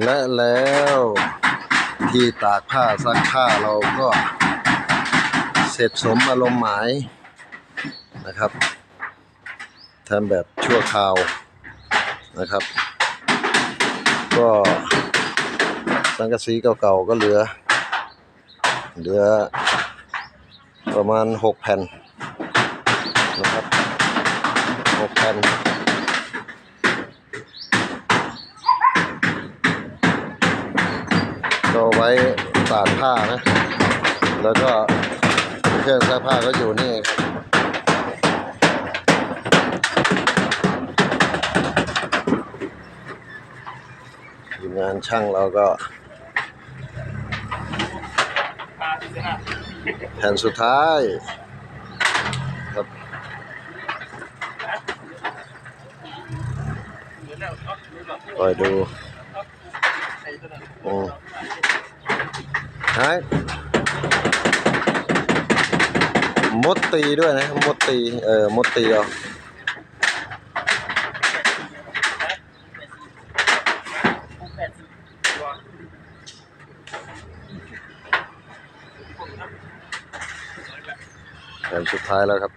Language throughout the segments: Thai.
และแล้วที่ตากผ้าซักผ้าเราก็เสร็จสมอารมณ์หมายนะครับทำแบบชั่วคราวนะครับ ก็สังกะสีเก่าๆก็เหลือ เหลือประมาณหกแผ่นนะครับหกแผ่น ก็ไว้ตากผ้านะ แล้วก็เครื่องซักผ้าก็อยู่นี่ครับทีมงานช่างเราก็แผ่นสุดท้ายครับคอยดู โอืมหายมดตีด้วยนะมดตีเออมดตีเอาแผ่นสุดท้ายแล้วครับ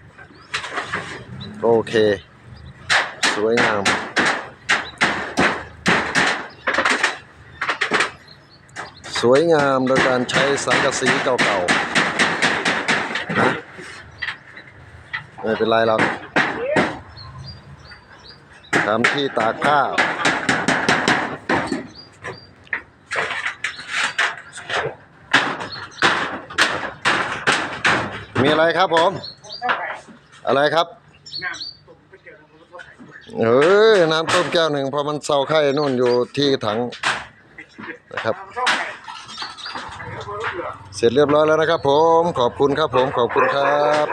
โอเค สวยงาม สวยงามโดยการใช้สังกะสีเก่าๆนะไม่เป็นไรหรอกทำที่ตากผ้ามีอะไรครับผม อะไรครับเออน้ำต้มแก้วหนึ่งเพราะมันเศร้าไข่นู่นอยู่ที่ถังนะครับ เสร็จเรียบร้อยแล้วนะครับผมขอบคุณครับผมขอบคุณครับ